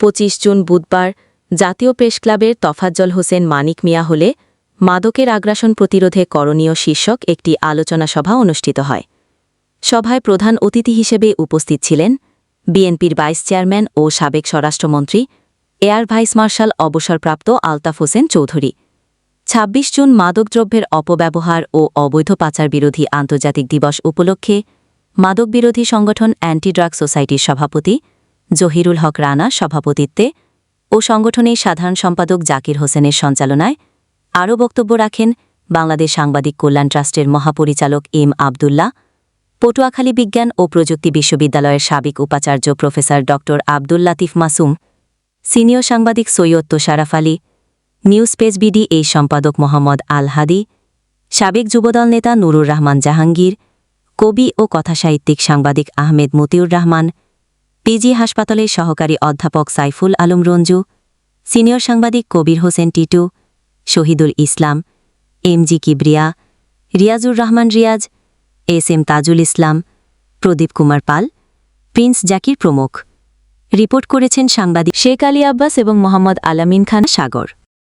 পঁচিশ জুন বুধবার জাতীয় প্রেস ক্লাবের তফাজ্জল হোসেন মানিক মিয়া হলে মাদকের আগ্রাসন প্রতিরোধে করণীয় শীর্ষক একটি আলোচনা সভা অনুষ্ঠিত হয়। সভায় প্রধান অতিথি হিসেবে উপস্থিত ছিলেন বিএনপির ভাইস চেয়ারম্যান ও সাবেক স্বরাষ্ট্রমন্ত্রী এয়ার ভাইস মার্শাল অবসরপ্রাপ্ত আলতাফ হোসেন চৌধুরী। ২৬ জুন মাদকদ্রব্যের অপব্যবহার ও অবৈধ পাচার বিরোধী আন্তর্জাতিক দিবস উপলক্ষে মাদক বিরোধী সংগঠন অ্যান্টি ড্রাগ সোসাইটির সভাপতি জহিরুল হক রানা সভাপতিত্বে ও সংগঠনের সাধারণ সম্পাদক জাকির হোসেনের সঞ্চালনায় আরও বক্তব্য রাখেন বাংলাদেশ সাংবাদিক কল্যাণ ট্রাস্টের মহাপরিচালক এম আবদুল্লাহ, পটুয়াখালী বিজ্ঞান ও প্রযুক্তি বিশ্ববিদ্যালয়ের সাবেক উপাচার্য প্রফেসর ড আবদুল লাতিফ মাসুম, সিনিয়র সাংবাদিক Syed Tosharaf Ali news page BD এই সম্পাদক মোহাম্মদ আল হাদি, সাবেক যুবদল নেতা নুরুর রহমান জাহাঙ্গীর, কবি ও কথাসাহিত্যিক সাংবাদিক আহমেদ মতিউর রহমান পিজি হাসপাতালের সহকারী অধ্যাপক সাইফুল আলম রঞ্জু, সিনিয়র সাংবাদিক Kabir Hossain Titu, Shahidul Islam M G Kibria, Riazur Rahman Riaz, S M Tajul Islam, Pradip Kumar Pal, Prince Zakir প্রমুখ। রিপোর্ট করেছেন সাংবাদিক শেখ আলী আব্বাস এবং মোহাম্মদ আলামিন খান সাগর।